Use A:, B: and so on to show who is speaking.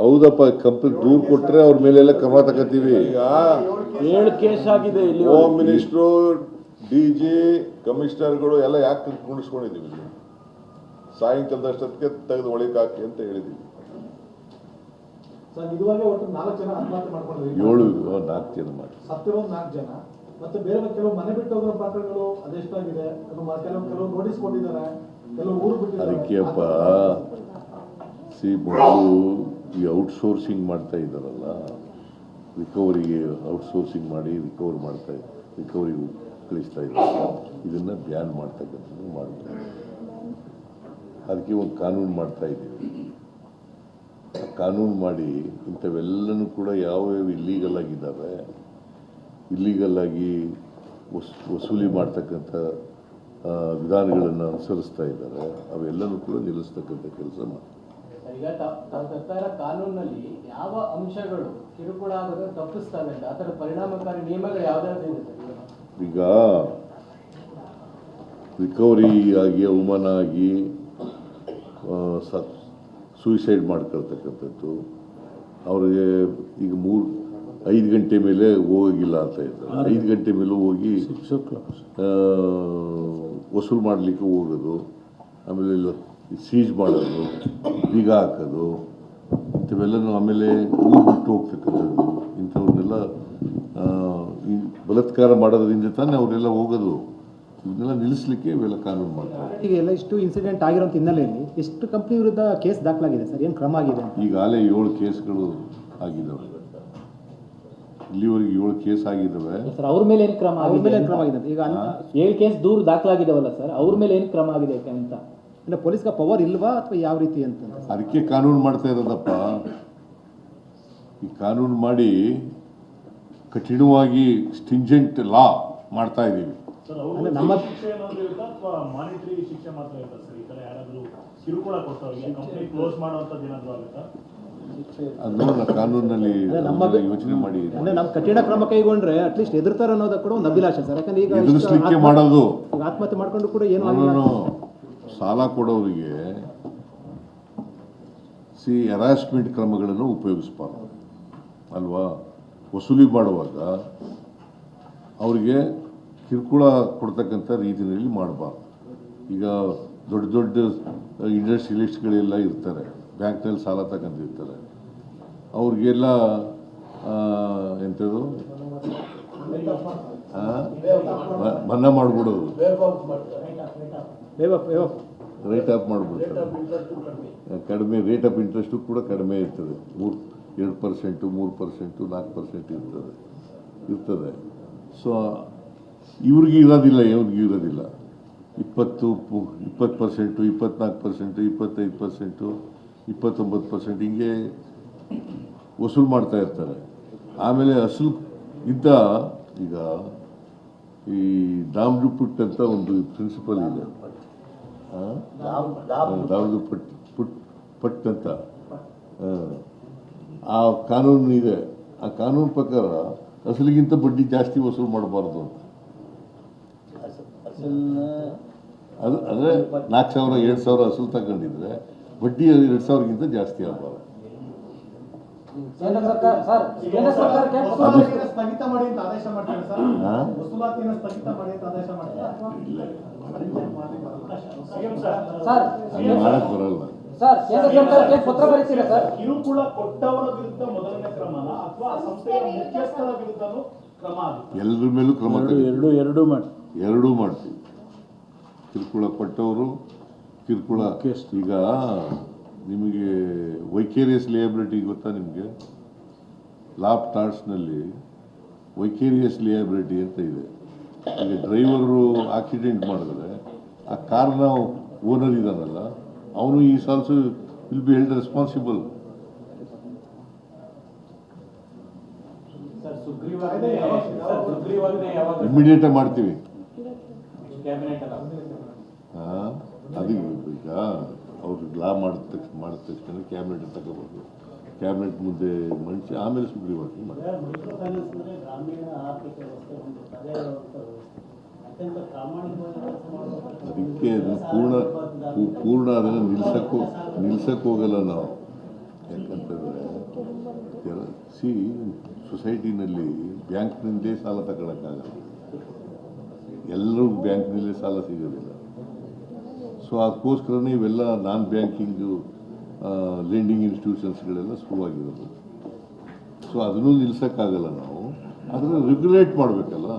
A: ಹೌದಪ್ಪ ಕಂಪ್ನಿ ದೂರ್ ಕೊಟ್ರೆ ಅವ್ರ ಮೇಲೆಲ್ಲ ಕ್ರಮ ತಗೋತೀವಿ.
B: ಈಗ
C: ಏಳು ಕೇಸ್ ಆಗಿದೆ ಇಲ್ಲಿ
B: ಹೋಮ್ ಮಿನಿಸ್ಟ್ರು ಡಿ ಜಿ ಕಮಿಷನರ್ಗಳು ಎಲ್ಲ ಯಾಕೆ ಕುಣಿಸ್ಕೊಂಡಿದ್ದೀವಿ ಸಾಯಂಕಾಲದ ಸಾಯಂಕಾಲದಷ್ಟೊತ್ತಿಗೆ ತೆಗೆದು ಒಳಗೆ ಹಾಕಿ ಅಂತ ಹೇಳಿದ್ದೀವಿ.
D: ಸರ್ ಇದುವರೆಗೆ ಒಟ್ಟು ನಾಲ್ಕು ಜನ ಆತ್ಮಹತ್ಯೆ ಮಾಡ್ಕೊಂಡಿದ್ವಿ
A: ಏಳು ನಾಲ್ಕು ಜನ ಮಾಡಿ.
D: ಸತ್ತಿರೋದು ನಾಲ್ಕು ಜನ. ಮತ್ತೆ ಬೇರೆ ಕೆಲವು ಮನೆ ಬಿಟ್ಟು ಹೋಗಿರೋ ಪ್ರಕರಣಗಳು ಅದೆಷ್ಟಾಗಿದೆ ಅದು ಮ- ಕೆಲವು ಕೆಲವು ನೋಟಿಸ್ ಕೊಟ್ಟಿದ್ದಾರೆ. ಕೆಲವು ಊರು ಬಿಟ್ಟಿದ್ದಾರೆ.
A: ಅದಕ್ಕೆಪ್ಪ ಸಿ ಮೊದಲು ಈ ಔಟ್ಸೋರ್ಸಿಂಗ್ ಮಾಡ್ತಾ ಇದ್ದಾರಲ್ಲ, ರಿಕವರಿಗೆ ಔಟ್ಸೋರ್ಸಿಂಗ್ ಮಾಡಿ ರಿಕವರ್ ಮಾಡ್ತಾ ರಿಕವರಿ ಕಳಿಸ್ತಾ ಇದ್ದಾರೆ. ಇದನ್ನು ಬ್ಯಾನ್ ಮಾಡ್ತಕ್ಕಂಥದ್ದು ಮಾಡ್ತಾರೆ. ಅದಕ್ಕೆ ಒಂದು ಕಾನೂನು ಮಾಡ್ತಾ ಇದ್ದೀವಿ. ಕಾನೂನು ಮಾಡಿ ಇಂಥವೆಲ್ಲನೂ ಕೂಡ ಯಾವ್ಯಾವ ಇಲ್ಲೀಗಲ್ ಆಗಿದ್ದಾವೆ ಇಲ್ಲೀಗಲ್ ಆಗಿ ವಸ್, ವಸೂಲಿ ಮಾಡ್ತಕ್ಕಂಥ ವಿಧಾನಗಳನ್ನು ಅನುಸರಿಸ್ತಾ ಇದ್ದಾರೆ, ಅವೆಲ್ಲನೂ ಕೂಡ ನಿಲ್ಲಿಸ್ತಕ್ಕಂಥ ಕೆಲಸ ಮಾಡ್ತಾರೆ.
E: ಈಗ ತ- ಸರ್ಕಾರ ಕಾನೂನಲ್ಲಿ ಯಾವ ಅಂಶಗಳು ಕಿರುಕುಳ ಆಗೋದನ್ನು ತಪ್ಪಿಸ್ತವೆ ಅಂತ ಆ ಥರ ಪರಿಣಾಮಕಾರಿ ನಿಯಮಗಳು ಯಾವ್ದಾದ್ರು?
A: ಈಗ ರಿಕವರಿ ಆಗಿ ಅವಮಾನ ಆಗಿ ಸೂಸೈಡ್ ಮಾಡ್ಕೊಳ್ತಕ್ಕಂಥದ್ದು. ಅವ್ರಿಗೆ ಈಗ ಮೂರು ಐದು ಗಂಟೆ ಮೇಲೆ ಹೋಗಿಲ್ಲ ಅಂತ ಇದ್ದಾರೆ. ಐದು ಗಂಟೆ ಮೇಲೆ ಹೋಗಿ ವಸೂಲು ಮಾಡಲಿಕ್ಕೆ ಹೋಗೋದು. ಆಮೇಲೆ ಎಲ್ಲ ಸೀಜ್ ಮಾಡೋದು ಬೀಗ ಹಾಕೋದು ಇಂಥವೆಲ್ಲನೂ ಆಮೇಲೆ ಊರು ಬಿಟ್ಟು ಹೋಗ್ತಕ್ಕಂಥದ್ದು. ಇಂಥವನ್ನೆಲ್ಲ ಆ, ಈ ಬಲತ್ಕಾರ ಮಾಡೋದ್ರಿಂದ ತಾನೇ ಅವರೆಲ್ಲ ಹೋಗೋದು. ಇವನ್ನೆಲ್ಲ ನಿಲ್ಲಿಸ್ಲಿಕ್ಕೆ ಇವೆಲ್ಲ ಕಾನೂನು ಮಾಡ್ತಾರೆ.
F: ಈಗ ಎಲ್ಲ ಇಷ್ಟು ಇನ್ಸಿಡೆಂಟ್ ಆಗಿರೋಂಥ ಹಿನ್ನೆಲೆಯಲ್ಲಿ ಎಷ್ಟು ಕಂಪ್ನಿ ವಿರುದ್ಧ ಕೇಸ್ ದಾಖಲಾಗಿದೆ ಸರ್? ಏನು ಕ್ರಮ ಆಗಿದೆ ಈಗ
A: ಈಗಾಗಲೇ ಏಳು ಕೇಸ್ಗಳು ಆಗಿದ್ದಾವೆ. ಇಲ್ಲಿವರೆಗೆ ಏಳು ಕೇಸ್ ಆಗಿದ್ದಾವೆ.
G: ಸರ್ ಅವ್ರ ಮೇಲೆ ಏನು ಕ್ರಮ
F: ಅವ್ರ ಮೇಲೆ
G: ಆಗಿದೆ
F: ಕ್ರಮ ಆಗಿದೆ ಈಗ
G: ಏಳು ಕೇಸ್ ದೂರು ದಾಖಲಾಗಿದ್ದಾವಲ್ಲ ಸರ್ ಅವ್ರ ಮೇಲೆ ಏನು ಕ್ರಮ ಆಗಿದೆ ಅಂತ?
F: ಅಂದ್ರೆ ಪೊಲೀಸ್ಗೆ ಪವರ್ ಇಲ್ವಾ ಅಥವಾ ಯಾವ ರೀತಿ ಅಂತ?
A: ಅದಕ್ಕೆ ಕಾನೂನು ಮಾಡ್ತಾ ಇರೋದಪ್ಪ. ಈ ಕಾನೂನು ಮಾಡಿ ಕಠಿಣವಾಗಿ ಸ್ಟಿಂಜೆಂಟ್ ಲಾ ಮಾಡ್ತಾ ಇದ್ದೀವಿ.
F: ಅಂದ್ರೆ ನಮ್ಮ
A: ಕಾನೂನಲ್ಲಿ ಯೋಚನೆ ಮಾಡಿ.
F: ಅಂದ್ರೆ ನಾವು ಕಠಿಣ ಕ್ರಮ ಕೈಗೊಂಡ್ರೆ ಅಟ್ಲೀಸ್ಟ್ ಎದುರ್ತಾರ ಅನ್ನೋದು ಕೂಡ ಒಂದು ಅಭಿಲಾಷೆ ಸರ್. ಯಾಕಂದ್ರೆ ಈಗ
A: ಮಾಡೋದು.
F: ಆತ್ಮಹತ್ಯೆ ಮಾಡ್ಕೊಂಡು ಕೂಡ ಏನು
A: ಸಾಲ ಕೊಡೋರಿಗೆ ಸಿ ಹರಾಸ್ಮೆಂಟ್ ಕ್ರಮಗಳನ್ನು ಉಪಯೋಗಿಸ್ಬಾರ್ದು. ಅಲ್ವಾ? ವಸೂಲಿ ಮಾಡುವಾಗ ಅವರಿಗೆ ಕಿರುಕುಳ ಕೊಡ್ತಕ್ಕಂಥ ರೀತಿಯಲ್ಲಿ ಮಾಡಬಾರ್ದು. ಈಗ ದೊಡ್ಡ ದೊಡ್ಡ ಇಂಡಸ್ಟ್ರಿಯಲಿಸ್ಟ್ಗಳೆಲ್ಲ ಇರ್ತಾರೆ. ಬ್ಯಾಂಕ್ನಲ್ಲಿ ಸಾಲ ತಗೊಂಡಿರ್ತಾರೆ. ಅವ್ರಿಗೆಲ್ಲ ಎಂಥದ್ದು ಮನ್ನಾ ಮಾಡಿಬಿಡೋದು ರೇಟ್ ಆಫ್ ಮಾಡಿಬಿಡ್ತಾರೆ ಕಡಿಮೆ. ರೇಟ್ ಆಫ್ ಇಂಟ್ರೆಸ್ಟು ಕೂಡ ಕಡಿಮೆ ಇರ್ತದೆ. ಮೂರು ಎರಡು ಪರ್ಸೆಂಟು ಮೂರು ಪರ್ಸೆಂಟು ನಾಲ್ಕು ಪರ್ಸೆಂಟ್ ಇರ್ತದೆ. ಇರ್ತದೆ. ಸೊ ಇವ್ರಿಗೆ ಇರೋದಿಲ್ಲ ಇವ್ರಿಗೆ ಇರೋದಿಲ್ಲ. ಇಪ್ಪತ್ತು ಪು- ಇಪ್ಪತ್ತು ಪರ್ಸೆಂಟು ಇಪ್ಪತ್ನಾಲ್ಕು ಪರ್ಸೆಂಟು ಇಪ್ಪತ್ತೈದು ಪರ್ಸೆಂಟು ಇಪ್ಪತ್ತೊಂಬತ್ತು ಪರ್ಸೆಂಟ್ ಹಿಂಗೆ ವಸೂಲು ಮಾಡ್ತಾ ಇರ್ತಾರೆ. ಆಮೇಲೆ ಅಸಲು ಇದ್ದ ಈಗ ಈ ದಾಮ್ಡು ಪುಟ್ ಅಂತ ಒಂದು ಪ್ರಿನ್ಸಿಪಲ್ ಇದೆ? ದಾವದು ಪಟ್ ಪುಟ್ ಪಟ್ ಅಂತ. ಆ. ಆ ಕಾನೂನು ಇದೆ. ಆ ಕಾನೂನು ಪ್ರಕಾರ ಅಸಲಿಗಿಂತ ಬಡ್ಡಿ ಜಾಸ್ತಿ ವಸೂಲು ಮಾಡಬಾರ್ದು ಅಂತ. ಅದು ಅಂದರೆ ನಾಲ್ಕು ಸಾವಿರ ಎರಡು ಸಾವಿರ ಅಸಲು ತಗೊಂಡಿದ್ರೆ ಬಡ್ಡಿ ಎರಡು ಸಾವಿರಕ್ಕಿಂತ ಜಾಸ್ತಿ ಆಗಬಾರ್ದು.
G: ಕೇಂದ್ರ ಸರ್ಕಾರ ಸರ್ ಕೇಂದ್ರ ಸರ್ಕಾರಕ್ಕೆ
D: ವಸೂಲಾತಿಯನ್ನು ಸ್ಥಗಿತ ಮಾಡಿ ಅಂತ ಆದೇಶ ಮಾಡ್ತಾರೆ ಸರ್.
A: ಹಾ?
D: ವಸೂಲಾತಿಯನ್ನು ಸ್ಥಗಿತ ಮಾಡಿ ಅಂತ ಆದೇಶ ಮಾಡ್ತಾರೆ ಅಥವಾ
H: ಸಿಎಂ ಸರ್.
G: ಸರ್
A: ಹಂಗೆ ಮಾಡಕ್ ಬರಲ್ಲ.
G: ಸರ್ ಕೇಂದ್ರ ಸರ್ಕಾರಕ್ಕೆ ಪತ್ರ ಬರೀತೀರಾ ಸರ್?
H: ಕಿರುಕುಳ ಕೊಟ್ಟವರ ವಿರುದ್ಧ ಮೊದಲನೇ ಕ್ರಮನ ಅಥವಾ ಆ ಸಂಸ್ಥೆಯ ಮುಖ್ಯಸ್ಥರ ವಿರುದ್ಧನೂ ಕ್ರಮ ಆಗುತ್ತೆ.
A: ಎಲ್ಲರ ಮೇಲೂ ಕ್ರಮ.
C: ಎರಡು ಎರಡು ಮಾಡಿ.
A: ಎರಡೂ ಮಾಡ್ತೀವಿ. ಕಿರುಕುಳ ಕೊಟ್ಟವರು ಕಿರುಕುಳ ಈಗ ನಿಮಗೆ ವೈಕೇರಿಯಸ್ ಲಿಯಬಿಲಿಟಿ ಗೊತ್ತಾ ನಿಮಗೆ? ಲಾಪ್ ಟಾರ್ಟ್ಸ್ನಲ್ಲಿ ವೈಕೇರಿಯಸ್ ಲಿಯಬಿಲಿಟಿ ಅಂತ ಇದೆ. ಈಗ ಡ್ರೈವರು ಆಕ್ಸಿಡೆಂಟ್ ಮಾಡಿದ್ರೆ ಆ ಕಾರ್ನ ಓನರ್ ಇದ್ದಾನಲ್ಲ ಅವನು ಈ ಸಾಲ್ಸು will be held responsible. Immediate ಮಾಡ್ತೀವಿ. ಅದಕ್ಕೆ ಬೇಕಾ ಈಗ ಅವ್ರು ಲಾ ಮಾಡಿದ ತಕ್ಷಣ ಮಾಡಿದ ತಕ್ಷಣ ಕ್ಯಾಬಿನೆಟ್ ತಗೋಬೋದು. ಕ್ಯಾಬಿನೆಟ್ ಮುಂದೆ ಮಂಡಿಸಿ ಆಮೇಲೆ ಸುಗ್ರೀವಾಜ್ಞೆ ಮಾಡಿ
H: ಗ್ರಾಮೀಣ ಆರ್ಥಿಕ ವ್ಯವಸ್ಥೆ ಒಂದು ತಡೆ ಅತ್ಯಂತ ಪ್ರಾಮಾಣಿಕವಾಗಿ ಕೆಲಸ ಮಾಡುವಂಥ
A: ಅದಕ್ಕೆ ಅದನ್ನು ಪೂರ್ಣ ಪೂರ್ಣ ಅದನ್ನು ನಿಲ್ಸಕ್ಕೂ ನಿಲ್ಸಕ್ಕೆ ಹೋಗಲ್ಲ ನಾವು. ಯಾಕಂತಂದರೆ ಸಿ ಸೊಸೈಟಿನಲ್ಲಿ ಬ್ಯಾಂಕ್ನಿಂದಲೇ ಸಾಲ ತಗೊಳಕ್ಕಾಗಲ್ಲ. ಎಲ್ಲರೂ ಬ್ಯಾಂಕ್ನಲ್ಲೇ ಸಾಲ ಸಿಗೋದಿಲ್ಲ. ಸೊ ಅದಕ್ಕೋಸ್ಕರನೇ ಇವೆಲ್ಲ ನಾನ್ ಬ್ಯಾಂಕಿಂಗು ಲೆಂಡಿಂಗ್ ಇನ್ಸ್ಟಿಟ್ಯೂಷನ್ಸ್ಗಳೆಲ್ಲ ಶುರುವಾಗಿರೋದು. ಸೊ ಅದನ್ನು ನಿಲ್ಸೋಕ್ಕಾಗಲ್ಲ ನಾವು. ಅದನ್ನು ರೆಗ್ಯುಲೇಟ್ ಮಾಡಬೇಕಲ್ಲ?